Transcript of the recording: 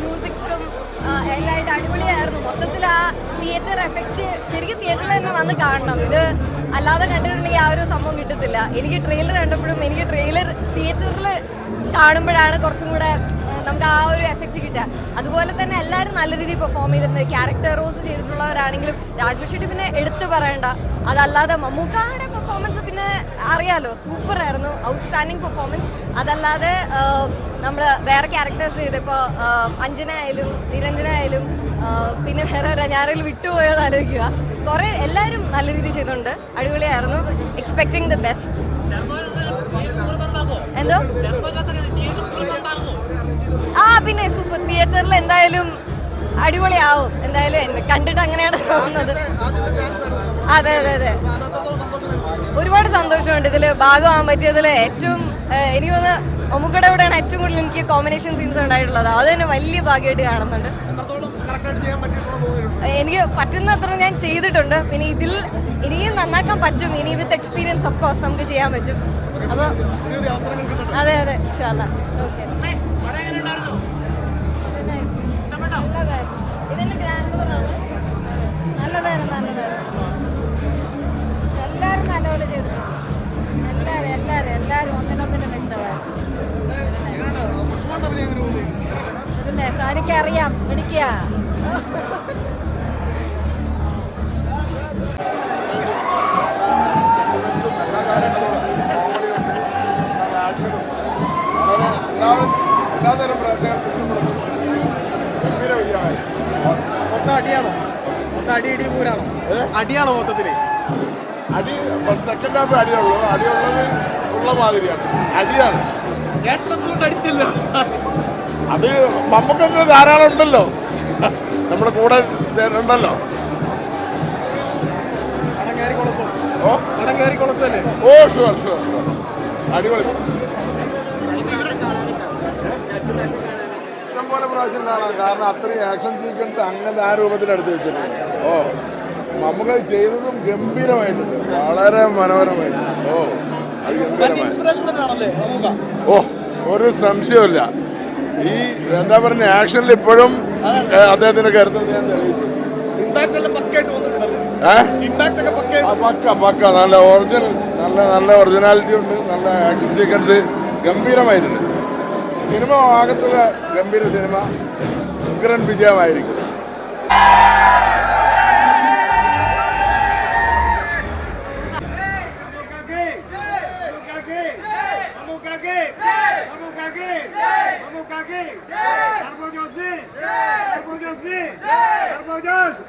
മ്യൂസിക്കും എല്ലായിട്ട് അടിപൊളിയായിരുന്നു. മൊത്തത്തിൽ ആ തിയേറ്റർ എഫക്റ്റ് ശരിക്കും തിയേറ്ററിൽ തന്നെ വന്ന് കാണണം. ഇത് അല്ലാതെ കണ്ടിട്ടുണ്ടെങ്കിൽ ആ ഒരു സംഭവം കിട്ടത്തില്ല. എനിക്ക് ട്രെയിലർ കണ്ടപ്പോഴും എനിക്ക് ട്രെയിലർ തിയേറ്ററിൽ കാണുമ്പോഴാണ് കുറച്ചും കൂടെ നമുക്ക് ആ ഒരു എഫക്റ്റ് കിട്ടുക. അതുപോലെ തന്നെ എല്ലാവരും നല്ല രീതിയിൽ പെർഫോം ചെയ്തിട്ടുണ്ട്. ക്യാരക്ടർ റോൾസ് ചെയ്തിട്ടുള്ളവരാണെങ്കിലും രാജ്ലക്ഷ്മി ഷെട്ടി പിന്നെ എടുത്തു പറയണ്ട. അതല്ലാതെ മമ്മൂക്കാടെ പെർഫോമൻസ് പിന്നെ അറിയാലോ സൂപ്പർ ആയിരുന്നു. ഔട്ട്സ്റ്റാൻഡിങ് പെർഫോമൻസ് അതല്ലാതെ നമ്മൾ വേറെ ക്യാരക്ടേഴ്സ് ചെയ്തപ്പോൾ അഞ്ജന ആയാലും നിരഞ്ജന പിന്നെ വേറെ? ഞാനെങ്കിലും വിട്ടുപോയത് ആലോചിക്കുക. കുറേ എല്ലാവരും നല്ല രീതിയിൽ ചെയ്തിട്ടുണ്ട്. അടിപൊളിയായിരുന്നു. എക്സ്പെക്ടിങ് ദ ബെസ്റ്റ് എന്തോ? പിന്നെ സൂപ്പർ തിയേറ്ററിൽ എന്തായാലും അടിപൊളിയാവും. എന്തായാലും കണ്ടിട്ട് അങ്ങനെയാണ് തോന്നുന്നത് അതെ അതെ അതെ. ഒരുപാട് സന്തോഷമുണ്ട്. ഇതിൽ ഭാഗമാകാൻ പറ്റിയതിൽ ഏറ്റവും എനിക്ക് തോന്നുന്നു ഒമുക്കടെ കൂടെയാണ് ഏറ്റവും കൂടുതൽ എനിക്ക് കോമ്പിനേഷൻ സീൻസ് ഉണ്ടായിട്ടുള്ളത്. അത് തന്നെ വലിയ ഭാഗ്യമായിട്ട് കാണുന്നുണ്ട്. എനിക്ക് പറ്റുന്നത്ര ഞാൻ ചെയ്തിട്ടുണ്ട്. പിന്നെ ഇതിൽ ഇനിയും നന്നാക്കാൻ പറ്റും. ഇനി വിത്ത് എക്സ്പീരിയൻസ് ഓഫ് കോഴ്സ് നമുക്ക് ചെയ്യാൻ പറ്റും. അപ്പോൾ അതെ അതെ ഇൻഷാല്ല ഓക്കെ അറിയാം പിടിക്കുക എല്ലാതരം പ്രേക്ഷകർക്ക് ഇഷ്ടപ്പെടുന്നു ഗംഭീര വിജയമായി മൊത്തം അടിയാണോ മൊത്തം അടി ഇടി പൂരാണോ അടിയാണോ മൊത്തത്തിൽ അടി സെക്കൻഡ് ഹാഫ് അടിയുള്ളൂ അടിയുള്ളത് ഉള്ള മാതിരിയാണ്. അടിയാണ്. ചേട്ടൻ അടിച്ചല്ലോ. അത് നമുക്കൊക്കെ ധാരാളം ഉണ്ടല്ലോ. നമ്മുടെ കൂടെ ഉണ്ടല്ലോ ഓ. ഓ ഷുവർ ഷുവർ ഷുവർ അടിപൊളി. ഇഷ്ടംപോലെ പ്രാവശ്യം കാണാം. കാരണം അത്രയും ആക്ഷൻ സീക്വൻസ് അങ്ങനെ ആ രൂപത്തിൽ എടുത്തു വെച്ചിട്ടുണ്ട്. ഓ നമുക്ക് ചെയ്തതും ഗംഭീരമായിട്ടുണ്ട്. വളരെ മനോഹരമായിട്ടുണ്ട്. ഓ അത് ഗംഭീരമായി. ഓ ഒരു സംശയമില്ല ഈ എന്താ പറഞ്ഞ ആക്ഷനിൽ ഇപ്പോഴും അദ്ദേഹത്തിന്റെ കരുത്ത് ഞാൻ തെളിയിച്ചു. എല്ലാം പക്കയായിട്ട് വന്നിട്ടുണ്ടല്ലോ. ഏഹ് ഇമ്പാക്ട് ഒക്കെ പക്കയായിട്ട് ആ, പക്ക പക്ക. നല്ല ഒറിജിനൽ നല്ല നല്ല ഒറിജിനാലിറ്റി ഉണ്ട്. നല്ല ആക്ഷൻ സീക്വൻസ് ഗംഭീരമായിരുന്നു സിനിമ ആകത്തുള്ള ഗംഭീര സിനിമ ഉഗ്രൻ വിജയമായിരിക്കും. Vamos caguei! Vamos caguei! Vamos caguei! Carbojosi! Carbojosi! Carbojosi!